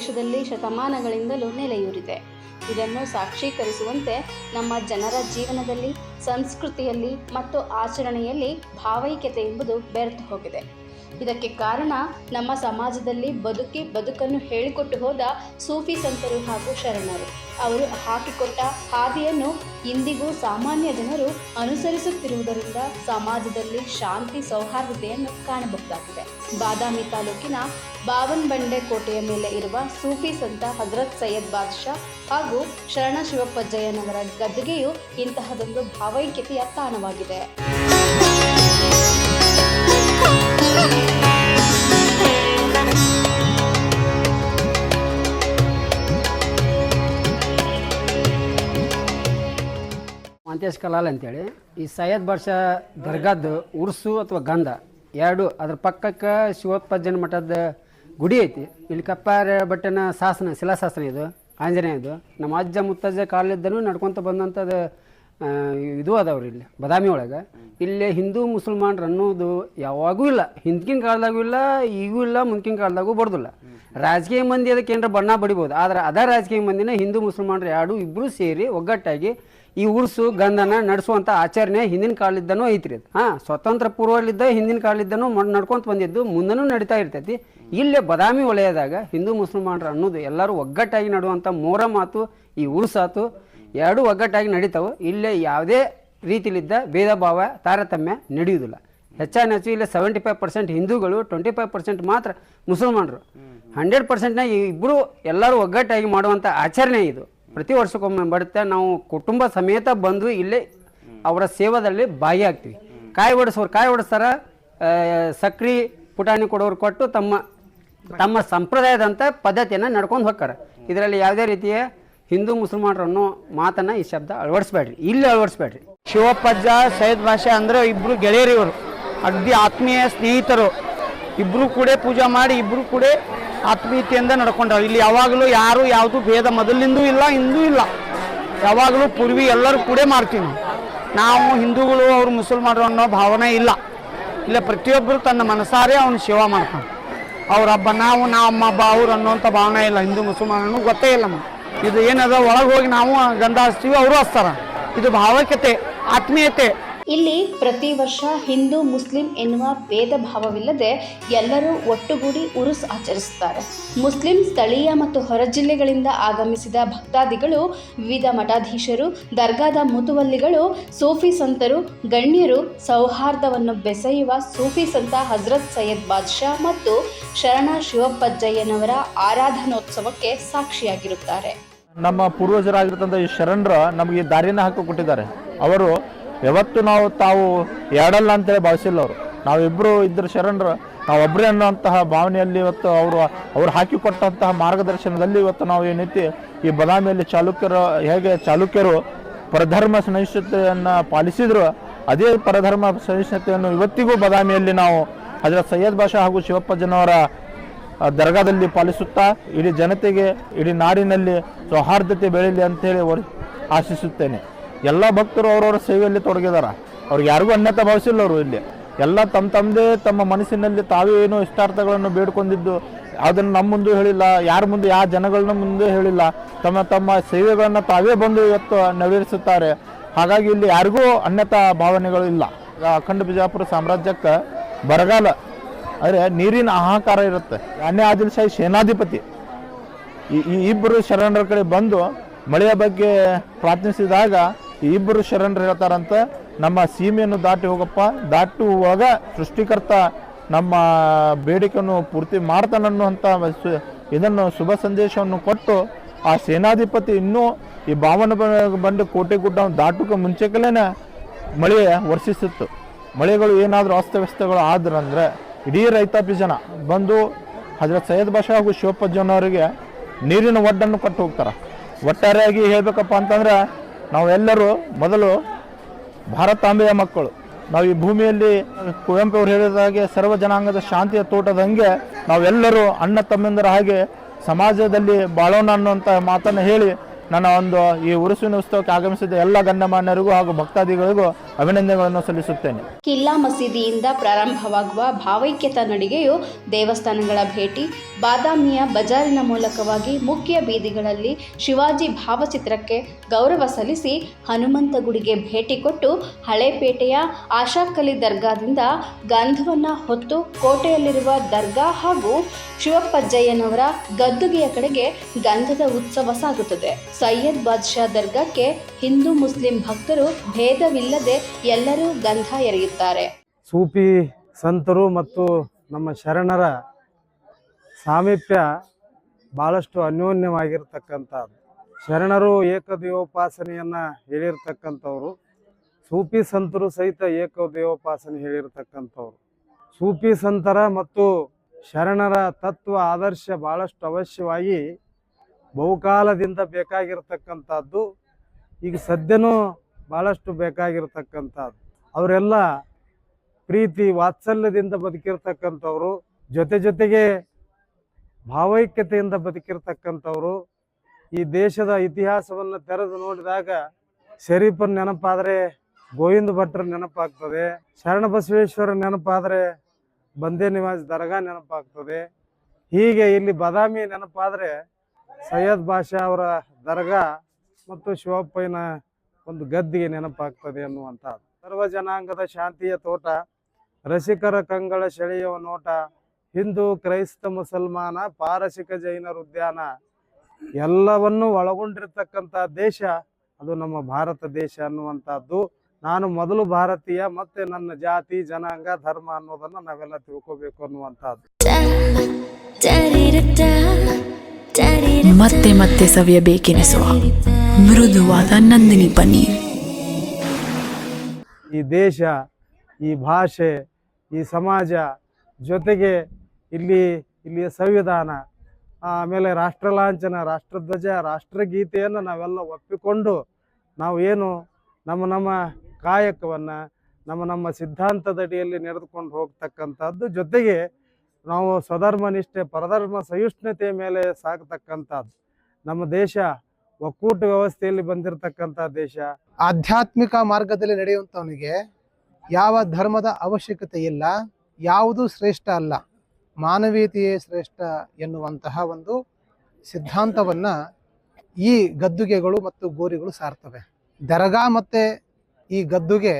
ದೇಶದಲ್ಲಿ ಶತಮಾನಗಳಿಂದಲೂ ನೆಲೆಯೂರಿದೆ. ಇದನ್ನು ಸಾಕ್ಷೀಕರಿಸುವಂತೆ ನಮ್ಮ ಜನರ ಜೀವನದಲ್ಲಿ, ಸಂಸ್ಕೃತಿಯಲ್ಲಿ ಮತ್ತು ಆಚರಣೆಯಲ್ಲಿ ಭಾವೈಕ್ಯತೆ ಎಂಬುದು ಬೆರೆತು ಹೋಗಿದೆ. ಇದಕ್ಕೆ ಕಾರಣ ನಮ್ಮ ಸಮಾಜದಲ್ಲಿ ಬದುಕಿ ಬದುಕನ್ನು ಹೇಳಿಕೊಟ್ಟು ಹೋದ ಸೂಫಿ ಸಂತರು ಹಾಗೂ ಶರಣರು. ಅವರು ಹಾಕಿಕೊಟ್ಟ ಹಾದಿಯನ್ನು ಇಂದಿಗೂ ಸಾಮಾನ್ಯ ಜನರು ಅನುಸರಿಸುತ್ತಿರುವುದರಿಂದ ಸಮಾಜದಲ್ಲಿ ಶಾಂತಿ ಸೌಹಾರ್ದತೆಯನ್ನು ಕಾಣಬಹುದಾಗಿದೆ. ಬಾದಾಮಿ ತಾಲೂಕಿನ ಬಾವನ್ಬಂಡೆ ಕೋಟೆಯ ಮೇಲೆ ಇರುವ ಸೂಫಿ ಸಂತ ಹಜರತ್ ಸೈಯದ್ ಬಾದ್ಶಾ ಹಾಗೂ ಶರಣ ಶಿವಪ್ಪ ಜಯನವರ ಗದ್ದುಗೆಯು ಇಂತಹದೊಂದು ಭಾವೈಕ್ಯತೆಯ ತಾಣವಾಗಿದೆ. ಮಾಂತೇಶ್ ಕಲಾಲ್ ಅಂತೇಳಿ, ಈ ಸೈಯದ್ ಬರ್ಷ ದರ್ಗಾದ್ದು ಉರ್ಸು ಅಥವಾ ಗಂಧ ಎರಡು, ಅದ್ರ ಪಕ್ಕಕ್ಕೆ ಶಿವಪ್ಪಜ್ಜನ ಮಠದ ಗುಡಿ ಐತಿ. ಇಲ್ಲಿ ಕಪ್ಪಾರ ಬಟ್ಟನ ಶಾಸನ, ಶಿಲಾಶಾಸನ ಇದು, ಆಂಜನೇಯ ಇದು. ನಮ್ಮ ಅಜ್ಜ ಮುತ್ತಜ್ಜ ಕಾಲದ್ದನು ನಡ್ಕೊತ ಬಂದಂಥದ್ದು ಇದು ಅದಾವ್ರಿ ಇಲ್ಲಿ, ಬದಾಮಿ ಒಳಗೆ. ಇಲ್ಲಿ ಹಿಂದೂ ಮುಸಲ್ಮಾನ್ರು ಅನ್ನೋದು ಯಾವಾಗೂ ಇಲ್ಲ ಹಿಂದಿನ ಕಾಲದಾಗೂ ಇಲ್ಲ, ಈಗೂ ಇಲ್ಲ ಮುಂದಿನ ಕಾಲದಾಗೂ ಬಡ್ದಿಲ್ಲ ರಾಜಕೀಯ ಮಂದಿ ಅದಕ್ಕೆ ಏನಾರ ಬಣ್ಣ ಬಡಿಬೋದು, ಆದ್ರೆ ಅದ ರಾಜಕೀಯ ಮಂದಿನ ಹಿಂದೂ ಮುಸಲ್ಮಾನರು ಎರಡು ಇಬ್ಬರು ಸೇರಿ ಒಗ್ಗಟ್ಟಾಗಿ ಈ ಉರ್ಸು ಗಂಧನ ನಡೆಸುವಂಥ ಆಚರಣೆ ಹಿಂದಿನ ಕಾಲದಿಂದನೂ ಐತ್ರಿ ಅದು. ಹಾಂ ಸ್ವತಂತ್ರ ಪೂರ್ವಲಿದ್ದ ಹಿಂದಿನ ಕಾಲದಿಂದನೂ ನಡ್ಕೊಂತ ಬಂದಿದ್ದು ಮುಂದನೂ ನಡೀತಾ ಇರ್ತೈತಿ. ಇಲ್ಲೇ ಬದಾಮಿ ವಲಯದಾಗ ಹಿಂದೂ ಮುಸಲ್ಮಾನರು ಅನ್ನೋದು ಎಲ್ಲರೂ ಒಗ್ಗಟ್ಟಾಗಿ ನಡುವಂಥ ಮೋರ ಮಾತು ಈ ಉರ್ಸಾತು ಎರಡೂ ಒಗ್ಗಟ್ಟಾಗಿ ನಡೀತಾವೆ. ಇಲ್ಲೇ ಯಾವುದೇ ರೀತಿಲಿದ್ದ ಭೇದ ಭಾವ ತಾರತಮ್ಯ ನಡೆಯುವುದಿಲ್ಲ. ಹೆಚ್ಚಾನ ಹೆಚ್ಚು ಇಲ್ಲಿ ಸೆವೆಂಟಿ ಫೈವ್ ಪರ್ಸೆಂಟ್ ಹಿಂದೂಗಳು ಟ್ವೆಂಟಿ ಫೈವ್ ಪರ್ಸೆಂಟ್ ಮಾತ್ರ ಮುಸಲ್ಮಾನರು. ಹಂಡ್ರೆಡ್ ಪರ್ಸೆಂಟ್ನ ಇಬ್ಬರು ಎಲ್ಲರೂ ಒಗ್ಗಟ್ಟಾಗಿ ಮಾಡುವಂಥ ಆಚರಣೆ ಇದು. ಪ್ರತಿ ವರ್ಷಕ್ಕೊಮ್ಮೆ ಬರುತ್ತೆ. ನಾವು ಕುಟುಂಬ ಸಮೇತ ಬಂದು ಇಲ್ಲೇ ಅವರ ಸೇವಾದಲ್ಲಿ ಭಾಗಿಯಾಗ್ತೀವಿ ಕಾಯಿ ಹೊಡೆಸೋರು ಕಾಯಿ ಹೊಡೆಸ್ತಾರ ಸಕ್ರೆ ಪುಟಾಣಿ ಕೊಡೋರು ಕೊಟ್ಟು ತಮ್ಮ ತಮ್ಮ ಸಂಪ್ರದಾಯದಂಥ ಪದ್ಧತಿಯನ್ನು ನಡ್ಕೊಂಡು ಹೋಗ್ತಾರೆ. ಇದರಲ್ಲಿ ಯಾವುದೇ ರೀತಿಯ ಹಿಂದೂ ಮುಸಲ್ಮಾನರನ್ನು ಮಾತನ್ನು ಈ ಶಬ್ದ ಅಳವಡಿಸ್ಬೇಡ್ರಿ. ಇಲ್ಲಿ ಅಳವಡಿಸ್ಬೇಡ್ರಿ. ಶಿವಪ್ಪಜ್ಜ ಸೈಯದ್ ಭಾಷೆ ಅಂದ್ರೆ ಇಬ್ಬರು ಗೆಳೆಯರಿವರು. ಅಗ್ದಿ ಆತ್ಮೀಯ ಸ್ನೇಹಿತರು. ಇಬ್ಬರು ಕೂಡ ಪೂಜೆ ಮಾಡಿ ಇಬ್ಬರು ಕೂಡ ಆತ್ಮೀಯತೆಯಿಂದ ನಡ್ಕೊಂಡವ್ರು. ಇಲ್ಲಿ ಯಾವಾಗಲೂ ಯಾರು ಯಾವುದು ಭೇದ ಮೊದಲಿಂದೂ ಇಲ್ಲ, ಹಿಂದೂ ಇಲ್ಲ. ಯಾವಾಗಲೂ ಪೂರ್ವಿ ಎಲ್ಲರೂ ಕೂಡ ಮಾಡ್ತೀವಿ ನಾವು. ಹಿಂದೂಗಳು ಅವರು ಮುಸಲ್ಮಾನರು ಅನ್ನೋ ಭಾವನೆ ಇಲ್ಲ. ಇಲ್ಲ ಪ್ರತಿಯೊಬ್ಬರು ತನ್ನ ಮನಸಾರೆ ಅವನು ಸೇವಾ ಮಾಡ್ತಾನೆ. ಅವ್ರ ಹಬ್ಬ ನಾವು ನಮ್ಮ ಹಬ್ಬ ಅವ್ರು ಅನ್ನೋಂಥ ಭಾವನೆ ಇಲ್ಲ. ಹಿಂದೂ ಮುಸಲ್ಮಾನನು ಗೊತ್ತೇ ಇಲ್ಲ ಇದು ಏನದ, ಒಳಗೆ ಹೋಗಿ ನಾವು ಗಂಧ ಹಚ್ತೀವಿ, ಅವರು ಹಚ್ತಾರ. ಇದು ಭಾವೈಕ್ಯತೆ ಆತ್ಮೀಯತೆ. ಇಲ್ಲಿ ಪ್ರತಿ ವರ್ಷ ಹಿಂದೂ, ಮುಸ್ಲಿಂ ಎನ್ನುವ ಭೇದ ಭಾವವಿಲ್ಲದೆ ಎಲ್ಲರೂ ಒಟ್ಟುಗೂಡಿ ಉರುಸ್ ಆಚರಿಸುತ್ತಾರೆ. ಮುಸ್ಲಿಂ ಸ್ಥಳೀಯ ಮತ್ತು ಹೊರ ಜಿಲ್ಲೆಗಳಿಂದ ಆಗಮಿಸಿದ ಭಕ್ತಾದಿಗಳು, ವಿವಿಧ ಮಠಾಧೀಶರು, ದರ್ಗಾದ ಮುತುವಲ್ಲಿಗಳು, ಸೂಫಿ ಸಂತರು, ಗಣ್ಯರು ಸೌಹಾರ್ದವನ್ನು ಬೆಸೆಯುವ ಸೂಫಿ ಸಂತ ಹಜರತ್ ಸೈಯದ್ ಬಾದ್ಶಾ ಮತ್ತು ಶರಣ ಶಿವಪ್ಪಜ್ಜಯ್ಯನವರ ಆರಾಧನೋತ್ಸವಕ್ಕೆ ಸಾಕ್ಷಿಯಾಗಿರುತ್ತಾರೆ. ನಮ್ಮ ಪೂರ್ವಜರಾಗಿರ್ತಂಥ ಈ ಶರಣರು ನಮಗೆ ದಾರಿನ ಹಾಕಿ ಕೊಟ್ಟಿದ್ದಾರೆ. ಅವರು ಯಾವತ್ತು ನಾವು ತಾವು ಎರಡಲ್ಲ ಅಂತೇಳಿ ಭಾವಿಸಿಲ್ಲ ಅವರು. ನಾವಿಬ್ಬರು ಇದ್ರ ಶರಣರು. ನಾವು ಒಬ್ಬರೇ ಅನ್ನುವಂತಹ ಭಾವನೆಯಲ್ಲಿ ಇವತ್ತು ಅವರು, ಅವ್ರು ಹಾಕಿಕೊಟ್ಟಂತಹ ಮಾರ್ಗದರ್ಶನದಲ್ಲಿ ಇವತ್ತು ನಾವು ಏನೈತಿ ಈ ಬದಾಮಿಯಲ್ಲಿ ಚಾಲುಕ್ಯರು, ಹೇಗೆ ಚಾಲುಕ್ಯರು ಪರಧರ್ಮ ಸಹಿಷ್ಣುತೆಯನ್ನು ಪಾಲಿಸಿದ್ರು, ಅದೇ ಪರಧರ್ಮ ಸಹಿಷ್ಣುತೆಯನ್ನು ಇವತ್ತಿಗೂ ಬದಾಮಿಯಲ್ಲಿ ನಾವು ಅದರ ಸೈಯದ್ ಭಾಷಾ ಹಾಗೂ ಶಿವಪ್ಪ ಜನವರ ದರ್ಗಾದಲ್ಲಿ ಪಾಲಿಸುತ್ತಾ, ಇಡೀ ಜನತೆಗೆ, ಇಡೀ ನಾಡಿನಲ್ಲಿ ಸೌಹಾರ್ದತೆ ಬೆಳೀಲಿ ಅಂತೇಳಿ ಆಶಿಸುತ್ತೇನೆ. ಎಲ್ಲ ಭಕ್ತರು ಅವರವರ ಸೇವೆಯಲ್ಲಿ ತೊಡಗಿದಾರ. ಅವ್ರಿಗೆ ಯಾರಿಗೂ ಅನ್ಯತ ಭಾವಿಸಿಲ್ಲ ಅವರು ಇಲ್ಲಿ. ಎಲ್ಲ ತಮ್ಮ ತಮ್ಮದೇ ತಮ್ಮ ಮನಸ್ಸಿನಲ್ಲಿ ತಾವೇ ಏನು ಇಷ್ಟಾರ್ಥಗಳನ್ನು ಬೇಡ್ಕೊಂಡಿದ್ದು. ಅದನ್ನು ನಮ್ಮ ಮುಂದೆ ಹೇಳಿಲ್ಲ, ಯಾರ ಮುಂದೆ, ಯಾವ ಜನಗಳನ್ನ ಮುಂದೆ ಹೇಳಿಲ್ಲ. ತಮ್ಮ ತಮ್ಮ ಸೇವೆಗಳನ್ನು ತಾವೇ ಬಂದು ಇವತ್ತು ನೆರವೇರಿಸುತ್ತಾರೆ. ಹಾಗಾಗಿ ಇಲ್ಲಿ ಯಾರಿಗೂ ಅನ್ಯತಾ ಭಾವನೆಗಳು ಇಲ್ಲ. ಅಖಂಡ ಬಿಜಾಪುರ ಸಾಮ್ರಾಜ್ಯಕ್ಕೆ ಬರಗಾಲ ಆದರೆ ನೀರಿನ ಹಾಹಾಕಾರ ಇರುತ್ತೆ. ಅನ್ಯ ಆದಿಲ್ ಶಾಹಿ ಸೇನಾಧಿಪತಿ. ಈ ಇಬ್ಬರು ಶರಣರ ಕಡೆ ಬಂದು ಮಳೆಯ ಬಗ್ಗೆ ಪ್ರಾರ್ಥಿಸಿದಾಗ ಈ ಇಬ್ಬರು ಶರಣರು ಹೇಳ್ತಾರಂತ, ನಮ್ಮ ಸೀಮೆಯನ್ನು ದಾಟಿ ಹೋಗಪ್ಪ. ದಾಟುವಾಗ ಸೃಷ್ಟಿಕರ್ತ ನಮ್ಮ ಬೇಡಿಕೆಯನ್ನು ಪೂರ್ತಿ ಮಾಡ್ತಾನನ್ನುವಂಥ ಇದನ್ನು ಶುಭ ಸಂದೇಶವನ್ನು ಕೊಟ್ಟು, ಆ ಸೇನಾಧಿಪತಿ ಇನ್ನೂ ಈ ಭಾವನ ಬಂದು ಕೋಟೆ ಗುಡ್ಡ ದಾಟಕ್ಕೆ ಮುಂಚೆಕಲೇನೆ ಮಳೆ ವರ್ಷಿಸಿತ್ತು ಮಳೆಗಳು ಏನಾದರೂ ಅಸ್ತವ್ಯಸ್ತಗಳು ಆದ್ರಂದ್ರೆ ಇಡೀ ರೈತಾಪಿ ಜನ ಬಂದು ಹಜರತ್ ಸೈಯದ್ ಬಾಷಾ ಹಾಗೂ ಶಿವಪ್ಪ ಅವರಿಗೆ ನೀರಿನ ಒಡ್ಡನ್ನು ಕಟ್ಟು ಹೋಗ್ತಾರೆ. ಒಟ್ಟಾರೆಯಾಗಿ ಹೇಳಬೇಕಪ್ಪ ಅಂತಂದ್ರೆ ನಾವೆಲ್ಲರೂ ಮೊದಲು ಭಾರತಾಂಬೆಯ ಮಕ್ಕಳು. ನಾವು ಈ ಭೂಮಿಯಲ್ಲಿ ಕುವೆಂಪು ಅವರು ಹೇಳಿದ ಹಾಗೆ ಸರ್ವ ಜನಾಂಗದ ಶಾಂತಿಯ ತೋಟದಂಗೆ ನಾವೆಲ್ಲರೂ ಅಣ್ಣ ತಮ್ಮಂದರ ಹಾಗೆ ಸಮಾಜದಲ್ಲಿ ಬಾಳೋಣ ಅನ್ನುವಂಥ ಮಾತನ್ನು ಹೇಳಿ ನನ್ನ ಒಂದು ಈ ಉರುಸಿನ ಉತ್ಸವಕ್ಕೆ ಆಗಮಿಸಿದ ಎಲ್ಲ ಗಣ್ಯಮಾನ್ಯರಿಗೂ ಹಾಗೂ ಭಕ್ತಾದಿಗಳಿಗೂ ಅಭಿನಂದನೆಗಳನ್ನು ಸಲ್ಲಿಸುತ್ತೇನೆ. ಕಿಲ್ಲಾ ಮಸೀದಿಯಿಂದ ಪ್ರಾರಂಭವಾಗುವ ಭಾವೈಕ್ಯತಾ ನಡಿಗೆಯು ದೇವಸ್ಥಾನಗಳ ಭೇಟಿ, ಬಾದಾಮಿಯ ಬಜಾರಿನ ಮೂಲಕವಾಗಿ ಮುಖ್ಯ ಬೀದಿಗಳಲ್ಲಿ ಶಿವಾಜಿ ಭಾವಚಿತ್ರಕ್ಕೆ ಗೌರವ ಸಲ್ಲಿಸಿ ಹನುಮಂತ ಗುಡಿಗೆ ಭೇಟಿ ಕೊಟ್ಟು ಹಳೇಪೇಟೆಯ ಆಶಾಕಲಿ ದರ್ಗಾದಿಂದ ಗಂಧವನ್ನು ಹೊತ್ತು ಕೋಟೆಯಲ್ಲಿರುವ ದರ್ಗಾ ಹಾಗೂ ಶಿವಪ್ಪಜ್ಜಯ್ಯನವರ ಗದ್ದುಗೆಯ ಕಡೆಗೆ ಗಂಧದ ಉತ್ಸವ ಸಾಗುತ್ತದೆ. ಸೈಯದ್ ಬಾದ್ಶಾ ದರ್ಗಾಕ್ಕೆ ಹಿಂದೂ ಮುಸ್ಲಿಂ ಭಕ್ತರು ಭೇದವಿಲ್ಲದೆ ಎಲ್ಲರೂ ಗಂಧ ಎರೆಯುತ್ತಾರೆ. ಸೂಫಿ ಸಂತರು ಮತ್ತು ನಮ್ಮ ಶರಣರ ಸಾಮೀಪ್ಯ ಭಾಳಷ್ಟು ಅನ್ಯೋನ್ಯವಾಗಿರ್ತಕ್ಕಂಥದ್ದು. ಶರಣರು ಏಕದೇವೋಪಾಸನೆಯನ್ನು ಹೇಳಿರ್ತಕ್ಕಂಥವ್ರು, ಸೂಫಿ ಸಂತರು ಸಹಿತ ಏಕದೇವೋಪಾಸನೆ ಹೇಳಿರ್ತಕ್ಕಂಥವ್ರು. ಸೂಫಿ ಸಂತರ ಮತ್ತು ಶರಣರ ತತ್ವ, ಆದರ್ಶ ಭಾಳಷ್ಟು ಅವಶ್ಯವಾಗಿ ಬಹುಕಾಲದಿಂದ ಬೇಕಾಗಿರ್ತಕ್ಕಂಥದ್ದು, ಈಗ ಸದ್ಯನೂ ಭಾಳಷ್ಟು ಬೇಕಾಗಿರ್ತಕ್ಕಂಥದ್ದು. ಅವರೆಲ್ಲ ಪ್ರೀತಿ, ವಾತ್ಸಲ್ಯದಿಂದ ಬದುಕಿರ್ತಕ್ಕಂಥವ್ರು, ಜೊತೆ ಜೊತೆಗೆ ಭಾವೈಕ್ಯತೆಯಿಂದ ಬದುಕಿರ್ತಕ್ಕಂಥವ್ರು. ಈ ದೇಶದ ಇತಿಹಾಸವನ್ನು ತೆರೆದು ನೋಡಿದಾಗ ಶರೀಫರ ನೆನಪಾದರೆ ಗೋವಿಂದ ಭಟ್ರ ನೆನಪಾಗ್ತದೆ ಶರಣ ಬಸವೇಶ್ವರ ನೆನಪಾದರೆ ಬಂದೇ ನಿವಾಸ್ ದರ್ಗಾ ನೆನಪಾಗ್ತದೆ. ಹೀಗೆ ಇಲ್ಲಿ ಬಾದಾಮಿ ನೆನಪಾದರೆ ಸೈಯದ್ ಬಾಷಾ ಅವರ ದರ್ಗಾ ಮತ್ತು ಶಿವಪ್ಪಯ್ಯನ ಒಂದು ಗದ್ದಿಗೆ ನೆನಪಾಗ್ತದೆ ಅನ್ನುವಂಥದ್ದು. ಸರ್ವ ಜನಾಂಗದ ಶಾಂತಿಯ ತೋಟ, ರಸಿಕರ ಕಂಗಳ ಸೆಳೆಯುವ ನೋಟ, ಹಿಂದೂ, ಕ್ರೈಸ್ತ, ಮುಸಲ್ಮಾನ, ಪಾರಸಿಕ ಜೈನರ ಉದ್ಯಾನ ಎಲ್ಲವನ್ನು ಒಳಗೊಂಡಿರ್ತಕ್ಕಂಥ ದೇಶ ಅದು ನಮ್ಮ ಭಾರತ ದೇಶ ಅನ್ನುವಂಥದ್ದು. ನಾನು ಮೊದಲು ಭಾರತೀಯ, ಮತ್ತೆ ನನ್ನ ಜಾತಿ, ಜನಾಂಗ, ಧರ್ಮ ಅನ್ನೋದನ್ನ ನಾವೆಲ್ಲ ತಿಳ್ಕೋಬೇಕು ಅನ್ನುವಂಥದ್ದು. ಮತ್ತೆ ಮತ್ತೆ ಸವಿಯಬೇಕೆನಿಸುವ ಮೃದುವಾದ ನಂದಿನಿ ಪನ್ನೀರ್. ಈ ದೇಶ, ಈ ಭಾಷೆ, ಈ ಸಮಾಜ ಜೊತೆಗೆ ಇಲ್ಲಿ, ಇಲ್ಲಿಯ ಸಂವಿಧಾನ, ಆಮೇಲೆ ರಾಷ್ಟ್ರ ಲಾಂಛನ ರಾಷ್ಟ್ರಧ್ವಜ, ರಾಷ್ಟ್ರಗೀತೆಯನ್ನು ನಾವೆಲ್ಲ ಒಪ್ಪಿಕೊಂಡು ನಾವು ಏನು ನಮ್ಮ ನಮ್ಮ ಕಾಯಕವನ್ನು, ನಮ್ಮ ನಮ್ಮ ಸಿದ್ಧಾಂತದಡಿಯಲ್ಲಿ ನಡೆದುಕೊಂಡು ಹೋಗ್ತಕ್ಕಂಥದ್ದು ಜೊತೆಗೆ ನಾವು ಸ್ವಧರ್ಮ ನಿಷ್ಠೆ ಪರಧರ್ಮ ಸಹಿಷ್ಣುತೆಯ ಮೇಲೆ ಸಾಗತಕ್ಕಂಥದ್ದು. ನಮ್ಮ ದೇಶ ಒಕ್ಕೂಟ ವ್ಯವಸ್ಥೆಯಲ್ಲಿ ಬಂದಿರತಕ್ಕಂಥ ದೇಶ. ಆಧ್ಯಾತ್ಮಿಕ ಮಾರ್ಗದಲ್ಲಿ ನಡೆಯುವಂಥವನಿಗೆ ಯಾವ ಧರ್ಮದ ಅವಶ್ಯಕತೆ ಇಲ್ಲ, ಯಾವುದು ಶ್ರೇಷ್ಠ ಅಲ್ಲ. ಮಾನವೀಯತೆಯೇ ಶ್ರೇಷ್ಠ ಎನ್ನುವಂತಹ ಒಂದು ಸಿದ್ಧಾಂತವನ್ನ ಈ ಗದ್ದುಗೆಗಳು ಮತ್ತು ಗೋರಿಗಳು ಸಾರ್ತವೆ. ದರ್ಗಾ ಮತ್ತೆ ಈ ಗದ್ದುಗೆ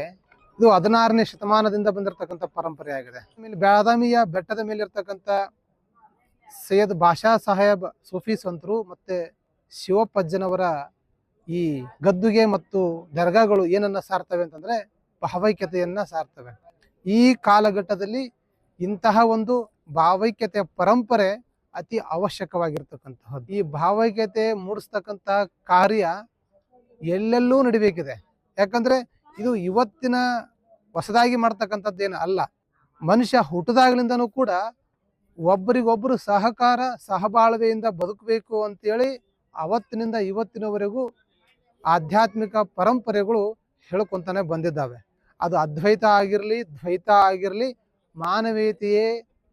ಇದು ಹದಿನಾರನೇ ಶತಮಾನದಿಂದ ಬಂದಿರತಕ್ಕಂಥ ಪರಂಪರೆ ಆಗಿದೆ. ಆಮೇಲೆ ಬಾದಾಮಿಯ ಬೆಟ್ಟದ ಮೇಲೆ ಇರ್ತಕ್ಕಂಥ ಸೈಯದ್ ಬಾಷಾ ಸಾಹೇಬ್ ಸೂಫಿ ಸಂತರು ಮತ್ತೆ ಶಿವಪ್ಪಜ್ಜನವರ ಈ ಗದ್ದುಗೆ ಮತ್ತು ದರ್ಗಾಗಳು ಏನನ್ನ ಸಾರ್ತವೆ ಅಂತಂದ್ರೆ ಭಾವೈಕ್ಯತೆಯನ್ನು ಸಾರ್ತವೆ. ಈ ಕಾಲಘಟ್ಟದಲ್ಲಿ ಇಂತಹ ಒಂದು ಭಾವೈಕ್ಯತೆಯ ಪರಂಪರೆ ಅತಿ ಅವಶ್ಯಕವಾಗಿರ್ತಕ್ಕಂತಹದ್ದು. ಈ ಭಾವೈಕ್ಯತೆ ಮೂಡಿಸ್ತಕ್ಕಂತಹ ಕಾರ್ಯ ಎಲ್ಲೆಲ್ಲೂ ನಡಿಬೇಕಿದೆ. ಯಾಕಂದ್ರೆ ಇದು ಇವತ್ತಿನ ಹೊಸದಾಗಿ ಮಾಡ್ತಕ್ಕಂಥದ್ದೇನು ಅಲ್ಲ. ಮನುಷ್ಯ ಹುಟ್ಟದಾಗ್ಲಿಂದನೂ ಕೂಡ ಒಬ್ಬರಿಗೊಬ್ಬರು ಸಹಕಾರ, ಸಹಬಾಳ್ವೆಯಿಂದ ಬದುಕಬೇಕು ಅಂತೇಳಿ ಅವತ್ತಿನಿಂದ ಇವತ್ತಿನವರೆಗೂ ಆಧ್ಯಾತ್ಮಿಕ ಪರಂಪರೆಗಳು ಹೇಳ್ಕೊಂತಾನೆ ಬಂದಿದ್ದಾವೆ. ಅದು ಅದ್ವೈತ ಆಗಿರಲಿ, ದ್ವೈತ ಆಗಿರಲಿ, ಮಾನವೀಯತೆಯೇ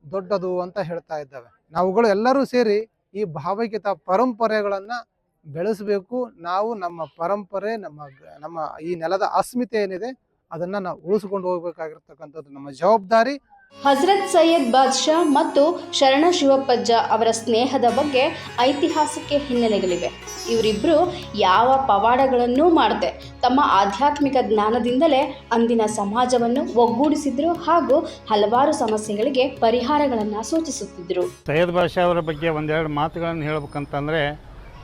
ದೊಡ್ಡದು ಅಂತ ಹೇಳ್ತಾ ಇದ್ದಾವೆ. ನಾವುಗಳು ಎಲ್ಲರೂ ಸೇರಿ ಈ ಭಾವೈಕ್ಯತ ಪರಂಪರೆಗಳನ್ನು ಬೆಳೆಸಬೇಕು. ನಾವು ನಮ್ಮ ಪರಂಪರೆ, ನಮ್ಮ ನಮ್ಮ ಈ ನೆಲದ ಅಸ್ಮಿತೆ ಏನಿದೆ ಅದನ್ನ ನಾವು ಉಳಿಸಿಕೊಂಡು ಹೋಗ್ಬೇಕಾಗಿರ್ತಕ್ಕಂಥದ್ದು ನಮ್ಮ ಜವಾಬ್ದಾರಿ. ಹಜರತ್ ಸೈಯದ್ ಬಾದ್ಶಾ ಮತ್ತು ಶರಣ ಶಿವಪ್ಪಜ್ಜ ಅವರ ಸ್ನೇಹದ ಬಗ್ಗೆ ಐತಿಹಾಸಿಕ ಹಿನ್ನೆಲೆಗಳಿವೆ. ಇವರಿಬ್ಬರು ಯಾವ ಪವಾಡಗಳನ್ನೂ ಮಾಡದೆ ತಮ್ಮ ಆಧ್ಯಾತ್ಮಿಕ ಜ್ಞಾನದಿಂದಲೇ ಅಂದಿನ ಸಮಾಜವನ್ನು ಒಗ್ಗೂಡಿಸಿದ್ರು ಹಾಗೂ ಹಲವಾರು ಸಮಸ್ಯೆಗಳಿಗೆ ಪರಿಹಾರಗಳನ್ನು ಸೂಚಿಸುತ್ತಿದ್ದರು ಸೈಯದ್ ಬಾಷಾ ಅವರ ಬಗ್ಗೆ ಒಂದೆರಡು ಮಾತುಗಳನ್ನು ಹೇಳ್ಬೇಕಂತಂದರೆ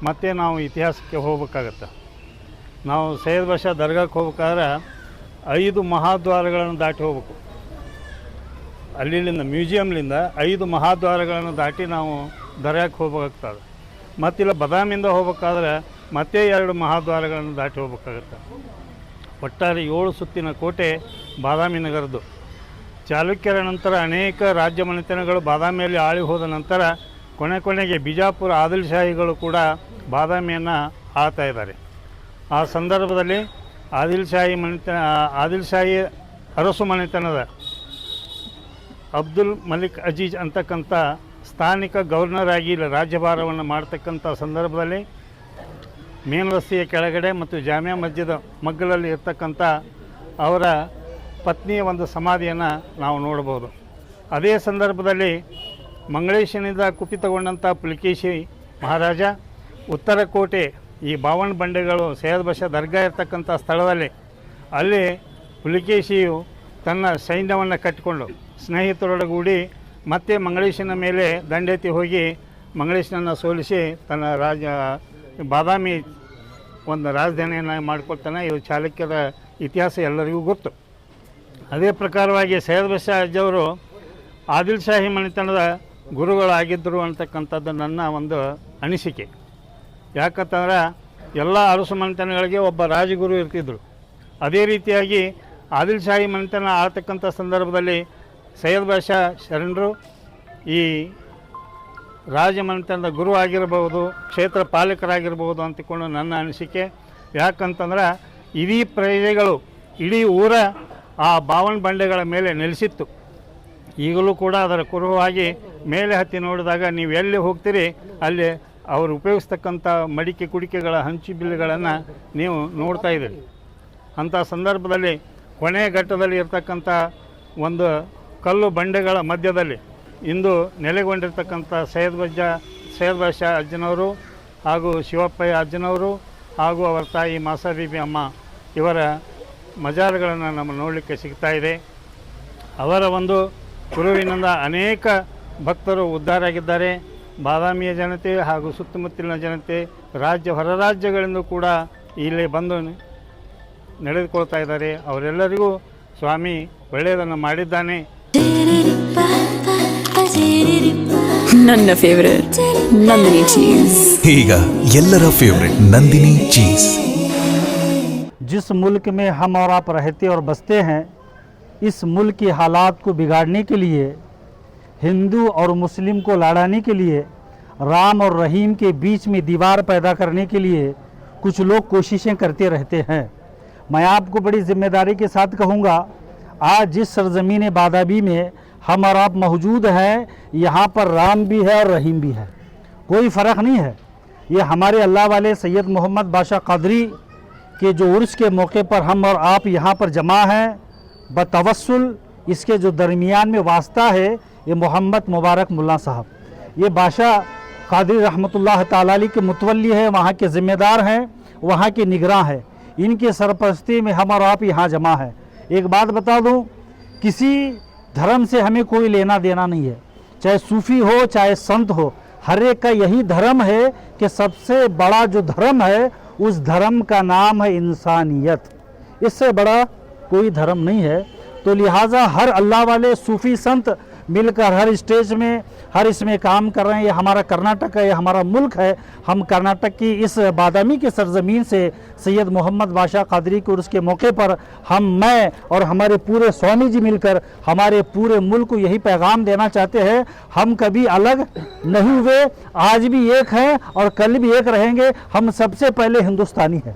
ಮತ್ತೆ ನಾವು ಇತಿಹಾಸಕ್ಕೆ ಹೋಗ್ಬೇಕಾಗತ್ತೆ. ನಾವು ಸೈಯದ್ ಬಾಷಾ ದರ್ಗಾಕ್ಕೆ ಹೋಗ್ಬೇಕಾದ್ರೆ ಐದು ಮಹಾದ್ವಾರಗಳನ್ನು ದಾಟಿ ಹೋಗ್ಬೇಕು. ಅಲ್ಲಿಂದ ಮ್ಯೂಸಿಯಮ್ಲಿಂದ ಐದು ಮಹಾದ್ವಾರಗಳನ್ನು ದಾಟಿ ನಾವು ದರ್ಯಾಕ್ಕೆ ಹೋಗ್ಬೇಕಾಗ್ತದೆ. ಮತ್ತಿಲ್ಲ ಬದಾಮಿಂದ ಹೋಗ್ಬೇಕಾದ್ರೆ ಮತ್ತೆ ಎರಡು ಮಹಾದ್ವಾರಗಳನ್ನು ದಾಟಿ ಹೋಗ್ಬೇಕಾಗತ್ತೆ. ಒಟ್ಟಾರೆ ಏಳು ಸುತ್ತಿನ ಕೋಟೆ ಬಾದಾಮಿ ನಗರದ್ದು. ಚಾಲುಕ್ಯರ ನಂತರ ಅನೇಕ ರಾಜ್ಯ ಮನೆತನಗಳು ಬಾದಾಮಿಯಲ್ಲಿ ಆಳಿ ಹೋದ ನಂತರ ಕೊನೆ ಕೊನೆಗೆ ಬಿಜಾಪುರ ಆದಿಲ್ ಶಾಹಿಗಳು ಕೂಡ ಬಾದಾಮಿಯನ್ನು ಆಳ್ತಾ ಇದ್ದಾರೆ. ಆ ಸಂದರ್ಭದಲ್ಲಿ ಆದಿಲ್ ಶಾಹಿ ಮನೆತನ ಆದಿಲ್ ಶಾಹಿ ಅರಸು ಮನೆತನದ ಅಬ್ದುಲ್ ಮಲಿಕ್ ಅಜೀಜ್ ಅಂತಕ್ಕಂಥ ಸ್ಥಾನಿಕ ಗವರ್ನರ್ ಆಗಿ ರಾಜ್ಯಭಾರವನ್ನು ಮಾಡ್ತಕ್ಕಂಥ ಸಂದರ್ಭದಲ್ಲಿ ಮೇನ್ ರಸ್ತೆಯ ಕೆಳಗಡೆ ಮತ್ತು ಜಾಮಿಯಾ ಮಸ್ಜಿದ್ ಮಗ್ಗಲಲ್ಲಿ ಇರ್ತಕ್ಕಂಥ ಅವರ ಪತ್ನಿಯ ಒಂದು ಸಮಾಧಿಯನ್ನು ನಾವು ನೋಡ್ಬೋದು. ಅದೇ ಸಂದರ್ಭದಲ್ಲಿ ಮಂಗಳೇಶನಿಂದ ಕುಪಿತಗೊಂಡಂಥ ಪುಲಿಕೇಶಿ ಮಹಾರಾಜ, ಉತ್ತರ ಕೋಟೆ ಈ ಬಾವಣ ಬಂಡೆಗಳು ಸೈಯದ್ ಬಷಾ ದರ್ಗಾ ಇರ್ತಕ್ಕಂಥ ಸ್ಥಳದಲ್ಲಿ, ಅಲ್ಲಿ ಪುಲಿಕೇಶಿಯು ತನ್ನ ಸೈನ್ಯವನ್ನು ಕಟ್ಟಿಕೊಂಡು ಸ್ನೇಹಿತರೊಡಗೂಡಿ ಮತ್ತೆ ಮಂಗಳೇಶನ ಮೇಲೆ ದಂಡೆತ್ತಿ ಹೋಗಿ ಮಂಗಳೇಶನನ್ನು ಸೋಲಿಸಿ ತನ್ನ ರಾಜ, ಬಾದಾಮಿ ಒಂದು ರಾಜಧಾನಿಯನ್ನು ಮಾಡಿಕೊಳ್ತಾನೆ. ಇದು ಚಾಲುಕ್ಯರ ಇತಿಹಾಸ ಎಲ್ಲರಿಗೂ ಗೊತ್ತು. ಅದೇ ಪ್ರಕಾರವಾಗಿ ಸೈಯದ್ ಬಷಾ ಅಜ್ಜವರು ಆದಿಲ್ ಶಾಹಿ ಮನೆತನದ ಗುರುಗಳಾಗಿದ್ದರು ಅಂತಕ್ಕಂಥದ್ದು ನನ್ನ ಒಂದು ಅನಿಸಿಕೆ. ಯಾಕಂತಂದ್ರೆ ಎಲ್ಲ ಅರಸು ಮನೆತನಗಳಿಗೆ ಒಬ್ಬ ರಾಜಗುರು ಇರ್ತಿದ್ರು. ಅದೇ ರೀತಿಯಾಗಿ ಆದಿಲ್ ಶಾಹಿ ಮನೆತನ ಆಳ್ತಕ್ಕಂಥ ಸಂದರ್ಭದಲ್ಲಿ ಸೈಯದ್ ಬಾಷಾ ಶರಣರು ಈ ರಾಜ ಮನೆತನದ ಗುರು ಆಗಿರಬಹುದು, ಕ್ಷೇತ್ರ ಪಾಲಕರಾಗಿರ್ಬೋದು ಅಂತಕೊಂಡು ನನ್ನ ಅನಿಸಿಕೆ. ಯಾಕಂತಂದ್ರೆ ಇಡೀ ಪ್ರಜೆಗಳು, ಇಡೀ ಊರ ಆ ಬಾವನ ಬಂಡೆಗಳ ಮೇಲೆ ನೆಲೆಸಿತ್ತು. ಈಗಲೂ ಕೂಡ ಅದರ ಕುರುವಾಗಿ ಮೇಲೆ ಹತ್ತಿ ನೋಡಿದಾಗ ನೀವು ಎಲ್ಲಿ ಹೋಗ್ತೀರಿ, ಅಲ್ಲಿ ಅವರು ಉಪಯೋಗಿಸ್ತಕ್ಕಂಥ ಮಡಿಕೆ ಕುಡಿಕೆಗಳ ಹಂಚಿ ಬಿಲ್ಲುಗಳನ್ನು ನೀವು ನೋಡ್ತಾ ಇದ್ದೀರಿ. ಅಂಥ ಸಂದರ್ಭದಲ್ಲಿ ಕೊನೆಯ ಘಟ್ಟದಲ್ಲಿ ಇರ್ತಕ್ಕಂಥ ಒಂದು ಕಲ್ಲು ಬಂಡೆಗಳ ಮಧ್ಯದಲ್ಲಿ ಇಂದು ನೆಲೆಗೊಂಡಿರ್ತಕ್ಕಂಥ ಸೈಯದ್ ಬಜ್ಜ, ಸೈಯದ್ ಬಾಷಾ ಅಜ್ಜನವರು ಹಾಗೂ ಶಿವಪ್ಪಯ್ಯ ಅಜ್ಜನವರು ಹಾಗೂ ಅವರ ತಾಯಿ ಮಾಸಾಬೀಬಿ ಅಮ್ಮ ಇವರ ಮಜಾರ್ಗಳನ್ನು ನಮ್ಮ ನೋಡಲಿಕ್ಕೆ ಸಿಗ್ತಾ ಇದೆ. ಅವರ ಒಂದು ಗುರುವಿನಿಂದ ಅನೇಕ ಭಕ್ತರು ಉದ್ಧಾರ ಆಗಿದ್ದಾರೆ ಬಾದಾಮಿಯ ಜನತೆ ಹಾಗೂ ಸುತ್ತಮುತ್ತಲಿನ ಜನತೆ ರಾಜ್ಯ ಹೊರ ರಾಜ್ಯಗಳಿಂದ ಕೂಡ ಇಲ್ಲಿ ಬಂದು ನಡೆದುಕೊಳ್ತಾ ಇದ್ದಾರೆ ಅವರೆಲ್ಲರಿಗೂ ಸ್ವಾಮಿ ಒಳ್ಳೆಯದನ್ನು ಮಾಡಿದ್ದಾನೆ ನನ್ನ ಫೇವರೇಟ್ ನಂದಿನಿ ಚೀಸ್ ಈಗ ಎಲ್ಲರ ಫೇವರೆಟ್ ನಂದಿನಿ ಚೀಸ್ जिस मुल्क में हम और आप रहते और बसते हैं इस मुल्क के हालात को बिगाड़ने के लिए हिंदू और मुस्लिम को लड़ाने के लिए, राम और रहीम के बीच में दीवार पैदा करने के लिए कुछ लोग कोशिशें करते रहते हैं। मैं आपको बड़ी ज़िम्मेदारी के साथ कहूँगा, आज जिस सरजमीन बादाबी में हम और आप मौजूद हैं, यहाँ पर राम भी है और रहीम भी है। कोई फ़र्क नहीं है। ये हमारे अल्लाह वाले सैयद मोहम्मद बादशाह कादरी के जो उर्स के मौके पर हम और आप यहाँ पर जमा हैं बतवसल इसके जो दरमियान में वास्ता है ये मोहम्मद मुबारक मुल्ला साहब। ये बादशाह कादरी रहमतुल्लाह ताली के मुतवली है, वहाँ के ज़िम्मेदार हैं, वहाँ के निगरान हैं। इनके सरपरस्ती में हम और आप यहाँ जमा है। एक बात बता दूँ, किसी धर्म से हमें कोई लेना देना नहीं है। चाहे सूफी हो, चाहे संत हो, हर एक का यही धर्म है कि सबसे बड़ा जो धर्म है, उस धर्म का नाम है इंसानियत। इससे बड़ा कोई धर्म नहीं है। तो लिहाजा हर अल्लाह वाले सूफी संत मिलकर हर स्टेज में, हर इसमें काम कर रहे हैं। ये हमारा कर्नाटक है, ये हमारा मुल्क है। हम कर्नाटक की इस बादामी के सरजमीन से सैयद मोहम्मद बादशाह कादरी को उसके मौके पर हम, मैं और हमारे पूरे स्वामी जी मिलकर हमारे पूरे मुल्क को यही पैगाम देना चाहते हैं। हम कभी अलग नहीं हुए। आज भी एक हैं और कल भी एक रहेंगे। हम सबसे पहले हिंदुस्तानी हैं।